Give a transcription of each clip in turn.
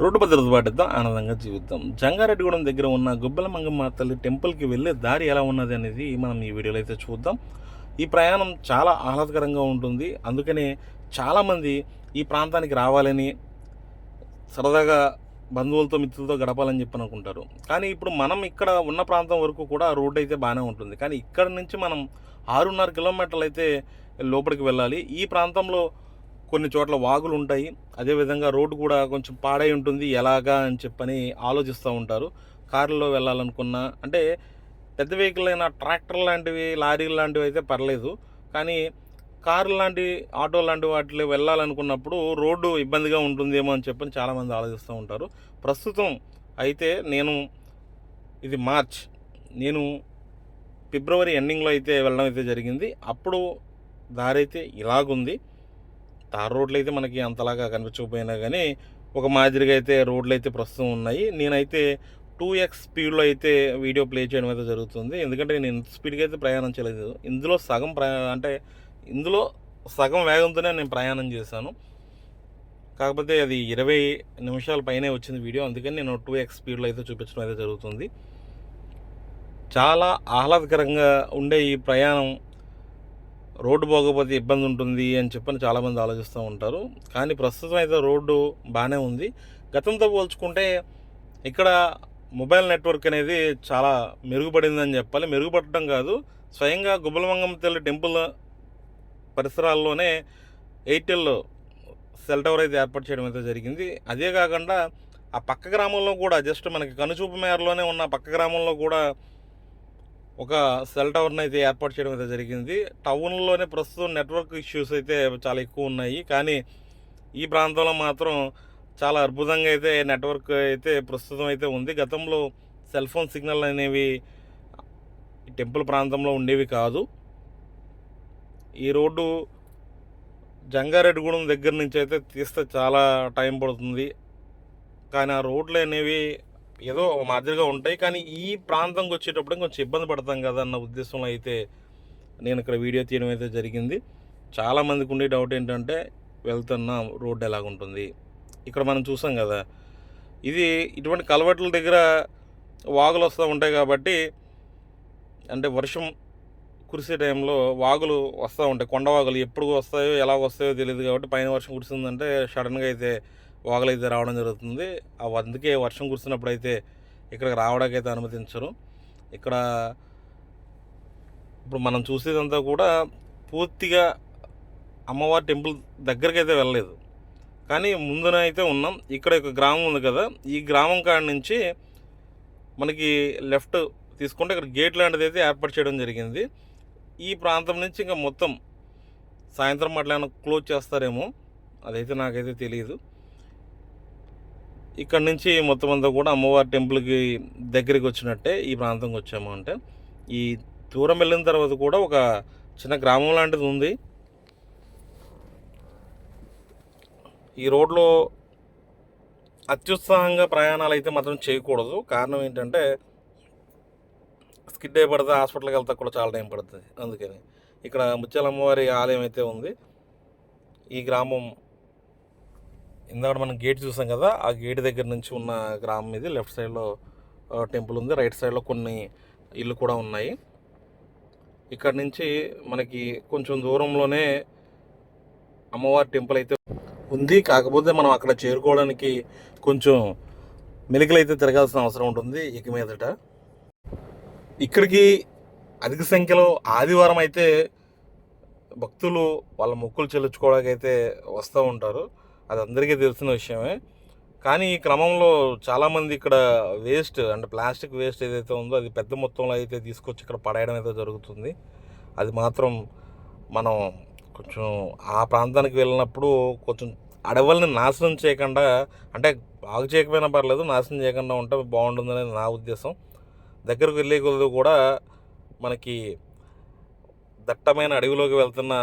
Road భద్రత పాటిద్దాం ఆనందంగా జీవిద్దాం. జంగారెడ్డిగూడెం దగ్గర ఉన్న గుబ్బల మంగమ్మ తల్లి టెంపుల్కి వెళ్ళే దారి ఎలా ఉన్నది అనేది మనం ఈ వీడియోలో అయితే చూద్దాం. ఈ ప్రయాణం చాలా ఆహ్లాదకరంగా ఉంటుంది. అందుకనే చాలామంది ఈ ప్రాంతానికి రావాలని సరదాగా బంధువులతో మిత్రులతో గడపాలని చెప్పి అనుకుంటారు. కానీ ఇప్పుడు మనం ఇక్కడ ఉన్న ప్రాంతం వరకు కూడా రోడ్డు అయితే బాగానే ఉంటుంది. కానీ ఇక్కడ నుంచి మనం ఆరున్నర కిలోమీటర్లు అయితే లోపలికి వెళ్ళాలి. ఈ ప్రాంతంలో కొన్ని చోట్ల వాగులు ఉంటాయి. అదేవిధంగా రోడ్డు కూడా కొంచెం పాడై ఉంటుంది. ఎలాగా అని చెప్పని ఆలోచిస్తూ ఉంటారు. కారులో వెళ్ళాలనుకున్నా అంటే పెద్ద వెహికల్ అయినా ట్రాక్టర్ లాంటివి లారీలు లాంటివి అయితే పర్లేదు. కానీ కారు లాంటి ఆటో లాంటి వాటిలో వెళ్ళాలనుకున్నప్పుడు రోడ్డు ఇబ్బందిగా ఉంటుందేమో అని చెప్పని చాలామంది ఆలోచిస్తూ ఉంటారు. ప్రస్తుతం అయితే నేను ఇది మార్చ్. నేను ఫిబ్రవరి ఎండింగ్లో అయితే వెళ్ళడం అయితే జరిగింది. అప్పుడు దారి అయితే ఇలాగుంది. తార్ రోడ్లు అయితే మనకి అంతలాగా కనిపించకపోయినా కానీ ఒక మాదిరిగా అయితే రోడ్లు అయితే ప్రస్తుతం ఉన్నాయి. నేనైతే టూ ఎక్స్ స్పీడ్లో అయితే వీడియో ప్లే చేయడం అయితే జరుగుతుంది. ఎందుకంటే నేను ఇంత స్పీడ్గా అయితే ప్రయాణం చేయలేదు. ఇందులో సగం ప్రయా అంటే ఇందులో సగం వేగంతోనే నేను ప్రయాణం చేశాను. కాకపోతే అది ఇరవై నిమిషాల పైనే వచ్చింది వీడియో. అందుకని నేను టూ ఎక్స్ స్పీడ్లో అయితే చూపించడం అయితే జరుగుతుంది. చాలా ఆహ్లాదకరంగా ఉండే ఈ ప్రయాణం రోడ్డు పోకపోతే ఇబ్బంది ఉంటుంది అని చెప్పని చాలామంది ఆలోచిస్తూ ఉంటారు. కానీ ప్రస్తుతం అయితే రోడ్డు బాగానే ఉంది. గతంతో పోల్చుకుంటే ఇక్కడ మొబైల్ నెట్వర్క్ అనేది చాలా మెరుగుపడిందని చెప్పాలి. మెరుగుపడటం కాదు స్వయంగా గుబ్బలమంగమ్మ తల్లి టెంపుల్ పరిసరాల్లోనే ఎయిర్టెల్ సెల్ టవర్ అయితే ఏర్పాటు చేయడం అయితే జరిగింది. అదే కాకుండా ఆ పక్క గ్రామంలో కూడా జస్ట్ మనకి కనుచూపు మేరలోనే ఉన్న పక్క గ్రామంలో కూడా ఒక సెల్ టవర్ని అయితే ఏర్పాటు చేయడం అయితే జరిగింది. టౌన్లోనే ప్రస్తుతం నెట్వర్క్ ఇష్యూస్ అయితే చాలా ఎక్కువ ఉన్నాయి. కానీ ఈ ప్రాంతంలో మాత్రం చాలా అద్భుతంగా అయితే నెట్వర్క్ అయితే ప్రస్తుతం అయితే ఉంది. గతంలో సెల్ ఫోన్ సిగ్నల్ అనేవి టెంపుల్ ప్రాంతంలో ఉండేవి కాదు. ఈ రోడ్డు జంగారెడ్డిగూడెం దగ్గర నుంచి అయితే తీస్తే చాలా టైం పడుతుంది. కానీ ఆ రోడ్లు అనేవి ఏదో మాదిరిగా ఉంటాయి. కానీ ఈ ప్రాంతంకి వచ్చేటప్పుడు కొంచెం ఇబ్బంది పడతాం కదా అన్న ఉద్దేశంలో అయితే నేను ఇక్కడ వీడియో తీయడం అయితే జరిగింది. చాలామందికి ఉండే డౌట్ ఏంటంటే వెళ్తున్న రోడ్డు ఎలాగుంటుంది? ఇక్కడ మనం చూసాం కదా ఇది ఇటువంటి కలవట్ల దగ్గర వాగులు వస్తూ ఉంటాయి కాబట్టి అంటే వర్షం కురిసే టైంలో వాగులు వస్తూ ఉంటాయి. కొండ వాగులు ఎప్పుడు వస్తాయో ఎలా వస్తాయో తెలియదు కాబట్టి పైన వర్షం కురిసిందంటే సడన్గా అయితే వాగులు అయితే రావడం జరుగుతుంది. ఆ అందుకే వర్షం కురిసినప్పుడు అయితే ఇక్కడికి రావడానికి అయితే అనుమతించరు. ఇక్కడ ఇప్పుడు మనం చూసేదంతా కూడా పూర్తిగా అమ్మవారి టెంపుల్ దగ్గరికి అయితే వెళ్ళలేదు. కానీ ముందున అయితే ఉన్నాం. ఇక్కడ ఒక గ్రామం ఉంది కదా ఈ గ్రామం కాడ నుంచి మనకి లెఫ్ట్ తీసుకుంటే ఇక్కడ గేట్ లాంటిది అయితే ఏర్పాటు చేయడం జరిగింది. ఈ ప్రాంతం నుంచి ఇంకా మొత్తం సాయంత్రం అట్లా ఏమైనా క్లోజ్ చేస్తారేమో అదైతే నాకైతే తెలియదు ఇక్కడ నుంచి మొత్తం అంతా కూడా అమ్మవారి టెంపుల్కి దగ్గరికి వచ్చినట్టే ఈ ప్రాంతంకి వచ్చాము అంటే. ఈ దూరం వెళ్ళిన తర్వాత కూడా ఒక చిన్న గ్రామం లాంటిది ఉంది. ఈ రోడ్లో అత్యుత్సాహంగా ప్రయాణాలు అయితే మాత్రం చేయకూడదు. కారణం ఏంటంటే స్కిడ్ అయి పడితే హాస్పిటల్కి వెళ్తా కూడా చాలా టైం పడుతుంది. అందుకని ఇక్కడ ముత్యాల అమ్మవారి ఆలయం అయితే ఉంది. ఈ గ్రామం ఇందాక మనం గేట్ చూసాం కదా ఆ గేట్ దగ్గర నుంచి ఉన్న గ్రామం ఇది. లెఫ్ట్ సైడ్లో టెంపుల్ ఉంది. రైట్ సైడ్లో కొన్ని ఇల్లు కూడా ఉన్నాయి. ఇక్కడ నుంచి మనకి కొంచెం దూరంలోనే అమ్మవారి టెంపుల్ అయితే ఉంది. కాకపోతే మనం అక్కడ చేరుకోవడానికి కొంచెం మెలికలు అయితే తిరగాల్సిన అవసరం ఉంటుంది ఇక మీదట. ఇక్కడికి అధిక సంఖ్యలో ఆదివారం అయితే భక్తులు వాళ్ళ మొక్కులు చెల్లించుకోవడానికి అయితే వస్తూ ఉంటారు. అది అందరికీ తెలిసిన విషయమే. కానీ ఈ క్రమంలో చాలామంది ఇక్కడ వేస్ట్ అంటే ప్లాస్టిక్ వేస్ట్ ఏదైతే ఉందో అది పెద్ద మొత్తంలో అయితే తీసుకొచ్చి ఇక్కడ పడేయడం అయితే జరుగుతుంది. అది మాత్రం మనం కొంచెం ఆ ప్రాంతానికి వెళ్ళినప్పుడు కొంచెం అడవుల్ని నాశనం చేయకుండా అంటే బాగు చేయకపోయినా పర్లేదు నాశనం చేయకుండా ఉంటే బాగుంటుందనేది నా ఉద్దేశం. దగ్గరకు వెళ్ళే కొద్ది కూడా మనకి దట్టమైన అడవిలోకి వెళ్తున్న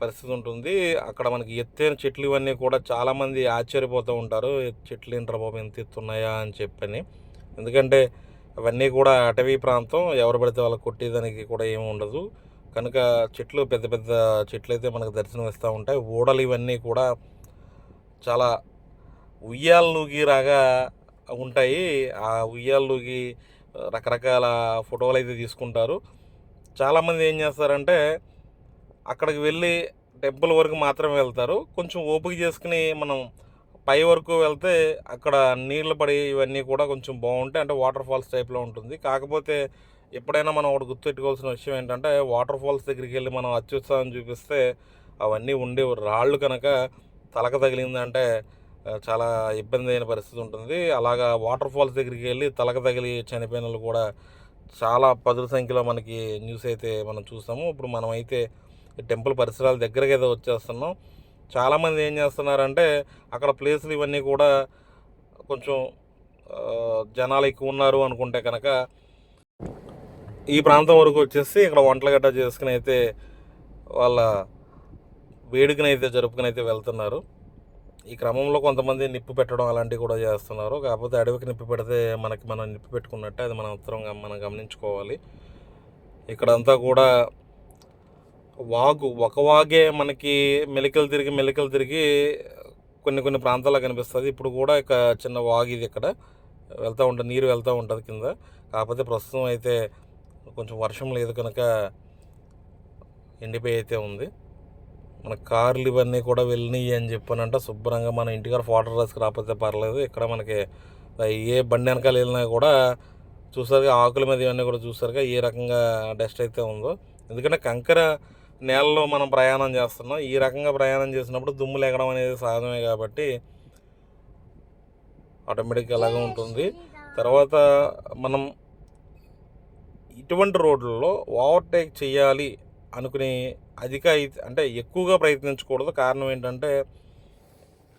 పరిస్థితి ఉంటుంది. అక్కడ మనకి ఎత్తైన చెట్లు ఇవన్నీ కూడా చాలామంది ఆశ్చర్యపోతూ ఉంటారు. చెట్లు ఏంట్రా బాబు ఎంత ఎత్తున్నాయా అని చెప్పని. ఎందుకంటే అవన్నీ కూడా అటవీ ప్రాంతం. ఎవరు పడితే వాళ్ళు కొట్టేదానికి కూడా ఏమి ఉండదు. కనుక చెట్లు పెద్ద పెద్ద చెట్లు అయితే మనకు దర్శనం ఇస్తూ ఉంటాయి. ఓడలు ఇవన్నీ కూడా చాలా ఉయ్యాలూగి రాగా ఉంటాయి. ఆ ఉయ్యాలలోకి రకరకాల ఫోటోలు అయితే తీసుకుంటారు. చాలామంది ఏం చేస్తారంటే అక్కడికి వెళ్ళి టెంపుల్ వరకు మాత్రమే వెళ్తారు. కొంచెం ఓపిక చేసుకుని మనం పై వరకు వెళ్తే అక్కడ నీళ్ళు పడి ఇవన్నీ కూడా కొంచెం బాగుంటాయి. అంటే వాటర్ ఫాల్స్ టైప్లో ఉంటుంది. కాకపోతే ఎప్పుడైనా మనం ఒకటి గుర్తుపెట్టుకోవాల్సిన విషయం ఏంటంటే వాటర్ ఫాల్స్ దగ్గరికి వెళ్ళి మనం అత్యుత్సాహం చూపిస్తే అవన్నీ ఉండే రాళ్ళు కనుక తలక తగిలిందంటే చాలా ఇబ్బంది అయిన పరిస్థితి ఉంటుంది. అలాగా వాటర్ ఫాల్స్ దగ్గరికి వెళ్ళి తలక తగిలి చనిపోయిన వాళ్ళు కూడా చాలా పదుల సంఖ్యలో మనకి న్యూస్ అయితే మనం చూసాము. ఇప్పుడు మనమైతే టెంపుల్ పరిసరాల దగ్గరకి అయితే వచ్చేస్తున్నాం. చాలామంది ఏం చేస్తున్నారంటే అక్కడ ప్లేసులు ఇవన్నీ కూడా కొంచెం జనాలు ఎక్కువ ఉన్నారు అనుకుంటే కనుక ఈ ప్రాంతం వరకు వచ్చేసి ఇక్కడ వంటలు గట్ట చేసుకుని అయితే వాళ్ళ వేడుకని అయితే జరుపుకుని అయితే వెళ్తున్నారు. ఈ క్రమంలో కొంతమంది నిప్పు పెట్టడం అలాంటివి కూడా చేస్తున్నారు. కాకపోతే అడవికి నిప్పు పెడితే మనకి మనం నిప్పు పెట్టుకున్నట్టే అది మనం ఉత్తరం మనం గమనించుకోవాలి. ఇక్కడంతా కూడా వాగు ఒక వాగే మనకి మెలికలు తిరిగి మెలికలు తిరిగి కొన్ని కొన్ని ప్రాంతాల్లో కనిపిస్తుంది. ఇప్పుడు కూడా ఇక చిన్న వాగు ఇది ఇక్కడ. వెళ్తూ ఉంటుంది నీరు వెళ్తూ ఉంటుంది కింద. కాకపోతే ప్రస్తుతం అయితే కొంచెం వర్షం లేదు కనుక ఎండిపోయి అయితే ఉంది. మన కార్లు ఇవన్నీ కూడా వెళ్ళినాయి అని చెప్పానంటే. శుభ్రంగా మన ఇంటికాడ ఫోటో రాసుకు రాకపోతే పర్లేదు. ఇక్కడ మనకి ఏ బండి వెనకాల వెళ్ళినా కూడా చూసారుగా ఆకుల మీద ఇవన్నీ కూడా చూసారుగా ఏ రకంగా డస్ట్ అయితే ఉందో. ఎందుకంటే కంకర నేలలో మనం ప్రయాణం చేస్తున్నాం. ఈ రకంగా ప్రయాణం చేసినప్పుడు దుమ్ము ఎగడం అనేది సహజమే కాబట్టి ఆటోమేటిక్గా అలాగే ఉంటుంది. తర్వాత మనం ఇటువంటి రోడ్లలో ఓవర్టేక్ చేయాలి అనుకుని అధిక అయితే- అంటే ఎక్కువగా ప్రయత్నించకూడదు. కారణం ఏంటంటే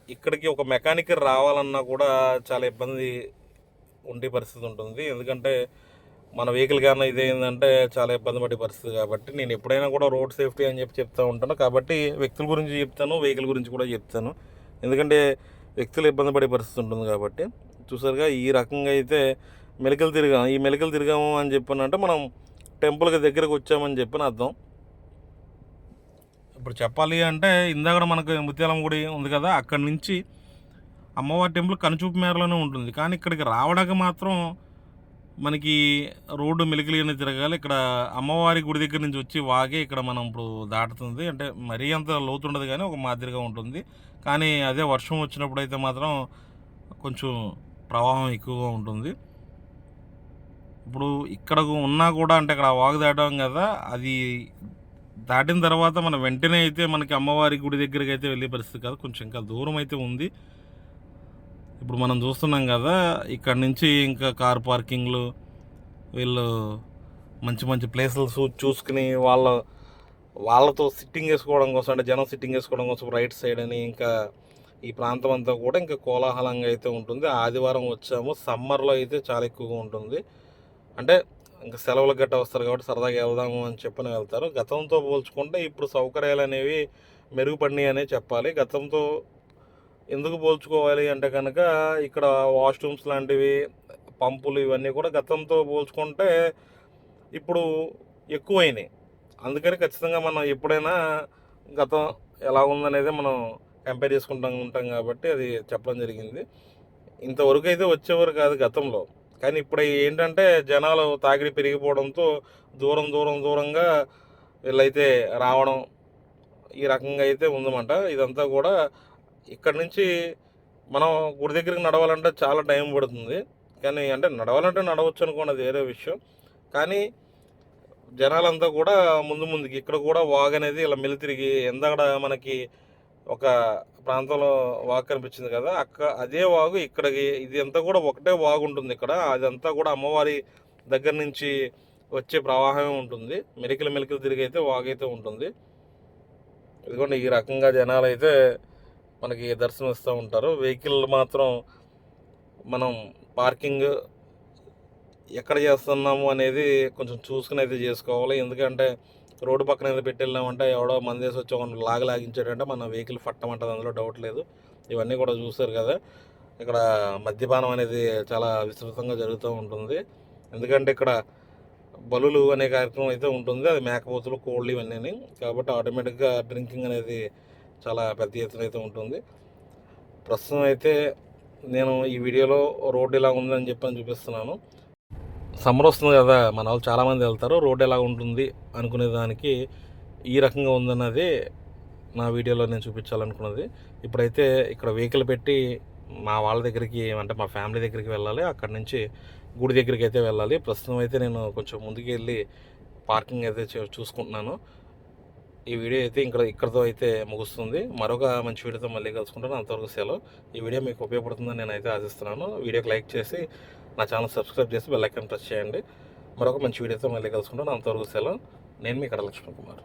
ఇక్కడికి ఒక మెకానిక్ రావాలన్నా కూడా చాలా ఇబ్బంది ఉండే పరిస్థితి ఉంటుంది. ఎందుకంటే మన వెహికల్ కానీ ఇదేంటంటే చాలా ఇబ్బంది పడే పరిస్థితి కాబట్టి నేను ఎప్పుడైనా కూడా రోడ్ సేఫ్టీ అని చెప్పి చెప్తూ ఉంటాను. కాబట్టి వ్యక్తుల గురించి చెప్తాను వెహికల్ గురించి కూడా చెప్తాను. ఎందుకంటే వ్యక్తులు ఇబ్బంది పడే పరిస్థితి ఉంటుంది కాబట్టి చూసారుగా ఈ రకంగా అయితే మెలికలు తిరిగాం. ఈ మెలికలు తిరిగాము అని చెప్పానంటే మనం టెంపుల్కి దగ్గరకు వచ్చామని చెప్పని అర్థం. ఇప్పుడు చెప్పాలి అంటే ఇందాక మనకు ముత్యాలం గుడి ఉంది కదా అక్కడి నుంచి అమ్మవారి టెంపుల్ కనుచూపు మేరలోనే ఉంటుంది. కానీ ఇక్కడికి రావడానికి మాత్రం మనకి రోడ్డు మెలికలిగానే తిరగాలి. ఇక్కడ అమ్మవారి గుడి దగ్గర నుంచి వచ్చి వాగే ఇక్కడ మనం ఇప్పుడు దాటుతుంది. అంటే మరీ అంత లోతుండదు కానీ ఒక మాదిరిగా ఉంటుంది. కానీ అదే వర్షం వచ్చినప్పుడు అయితే మాత్రం కొంచెం ప్రవాహం ఎక్కువగా ఉంటుంది. ఇప్పుడు ఇక్కడ ఉన్నా కూడా అంటే అక్కడ వాగు దాటాం కదా అది దాటిన తర్వాత మనం వెంటనే అయితే మనకి అమ్మవారి గుడి దగ్గరికి అయితే వెళ్ళే పరిస్థితి కాదు. కొంచెం ఇంకా దూరం అయితే ఉంది. ఇప్పుడు మనం చూస్తున్నాం కదా ఇక్కడ నుంచి ఇంకా కార్ పార్కింగ్లు వీళ్ళు మంచి మంచి ప్లేసులు చూ చూసుకుని వాళ్ళ వాళ్ళతో సిట్టింగ్ వేసుకోవడం కోసం అంటే జనం సిట్టింగ్ వేసుకోవడం కోసం రైట్ సైడ్ అని ఇంకా ఈ ప్రాంతం అంతా కూడా ఇంకా కోలాహలంగా అయితే ఉంటుంది. ఆదివారం వచ్చాము. సమ్మర్లో అయితే చాలా ఎక్కువగా ఉంటుంది. అంటే ఇంకా సెలవులు గట్ట వస్తారు కాబట్టి సరదాగా వెళ్దాము అని చెప్పని వెళ్తారు. గతంతో పోల్చుకుంటే ఇప్పుడు సౌకర్యాలు అనేవి మెరుగుపడినాయి అనే చెప్పాలి. గతంతో ఎందుకు పోల్చుకోవాలి అంటే కనుక ఇక్కడ వాష్రూమ్స్ లాంటివి పంపులు ఇవన్నీ కూడా గతంతో పోల్చుకుంటే ఇప్పుడు ఎక్కువైనాయి. అందుకని ఖచ్చితంగా మనం ఎప్పుడైనా గతం ఎలా ఉందనేది మనం కంపేర్ చేసుకుంటాం ఉంటాం కాబట్టి అది చెప్పడం జరిగింది. ఇంతవరకు అయితే వచ్చేవారు కాదు గతంలో. కానీ ఇప్పుడు ఏంటంటే జనాలు తాకిడి పెరిగిపోవడంతో దూరం దూరం దూరంగా వీళ్ళైతే రావడం ఈ రకంగా అయితే ఉందన్నమాట. ఇదంతా కూడా ఇక్కడ నుంచి మనం గుడి దగ్గరికి నడవాలంటే చాలా టైం పడుతుంది. కానీ అంటే నడవాలంటే నడవచ్చు అనుకోండి వేరే విషయం. కానీ జనాలంతా కూడా ముందు ముందుకి ఇక్కడ కూడా వాగ్ అనేది ఇలా మెలితిరిగి ఎందాక మనకి ఒక ప్రాంతంలో వాగ్ కనిపించింది కదా అక్క అదే వాగు ఇక్కడికి ఇది అంతా కూడా ఒకటే వాగు ఉంటుంది ఇక్కడ. అదంతా కూడా అమ్మవారి దగ్గర నుంచి వచ్చే ప్రవాహమే ఉంటుంది. మెలికలు మెలికలు తిరిగి అయితే వాగు అయితే ఉంటుంది. ఇదిగోండి ఈ రకంగా జనాలు అయితే మనకి దర్శనం ఇస్తూ ఉంటారు. వెహికల్ మాత్రం మనం పార్కింగ్ ఎక్కడ చేస్తున్నాము అనేది కొంచెం చూసుకుని అయితే చేసుకోవాలి. ఎందుకంటే రోడ్డు పక్కన ఏదో పెట్టి వెళ్ళామంటే ఎవడో మందేసి వచ్చి ఒక లాగ లాగించాడంటే మన వెహికల్ పట్టమంటుంది అందులో డౌట్ లేదు. ఇవన్నీ కూడా చూస్తారు కదా. ఇక్కడ మద్యపానం అనేది చాలా విస్తృతంగా జరుగుతూ ఉంటుంది. ఎందుకంటే ఇక్కడ బలులు అనే కార్యక్రమం అయితే ఉంటుంది. అది మేకపోతులు కోళ్ళు ఇవన్నీ కాబట్టి ఆటోమేటిక్గా డ్రింకింగ్ అనేది చాలా పెద్ద ఎత్తున అయితే ఉంటుంది. ప్రస్తుతం అయితే నేను ఈ వీడియోలో రోడ్డు ఎలా ఉందని చెప్పని చూపిస్తున్నాను. సమ్మర్ వస్తుంది కదా మన వాళ్ళు చాలామంది వెళ్తారు. రోడ్డు ఎలా ఉంటుంది అనుకునే దానికి ఈ రకంగా ఉందన్నది నా వీడియోలో నేను చూపించాలనుకున్నది. ఇప్పుడైతే ఇక్కడ వెహికల్ పెట్టి మా వాళ్ళ దగ్గరికి అంటే మా ఫ్యామిలీ దగ్గరికి వెళ్ళాలి. అక్కడి నుంచి గుడి దగ్గరికి అయితే వెళ్ళాలి. ప్రస్తుతం అయితే నేను కొంచెం ముందుకు వెళ్ళి పార్కింగ్ అయితే చూ- చూసుకుంటున్నాను. ఈ వీడియో అయితే ఇక్కడ ఇక్కడతో అయితే ముగుస్తుంది. మరొక మంచి వీడియోతో మళ్ళీ కలుసుకుంటాను. అంతవరకు సెలవు. ఈ వీడియో మీకు ఉపయోగపడుతుందని నేను అయితే ఆశిస్తున్నాను. వీడియోకి లైక్ చేసి నా ఛానల్ సబ్స్క్రైబ్ చేసి బెల్ ఐకాన్ ప్రెస్ చేయండి. మరొక మంచి వీడియోతో మళ్ళీ కలుసుకుంటాను. అంతవరకు సెలవు. నేను మీ కడ లక్ష్మణ్ కుమార్.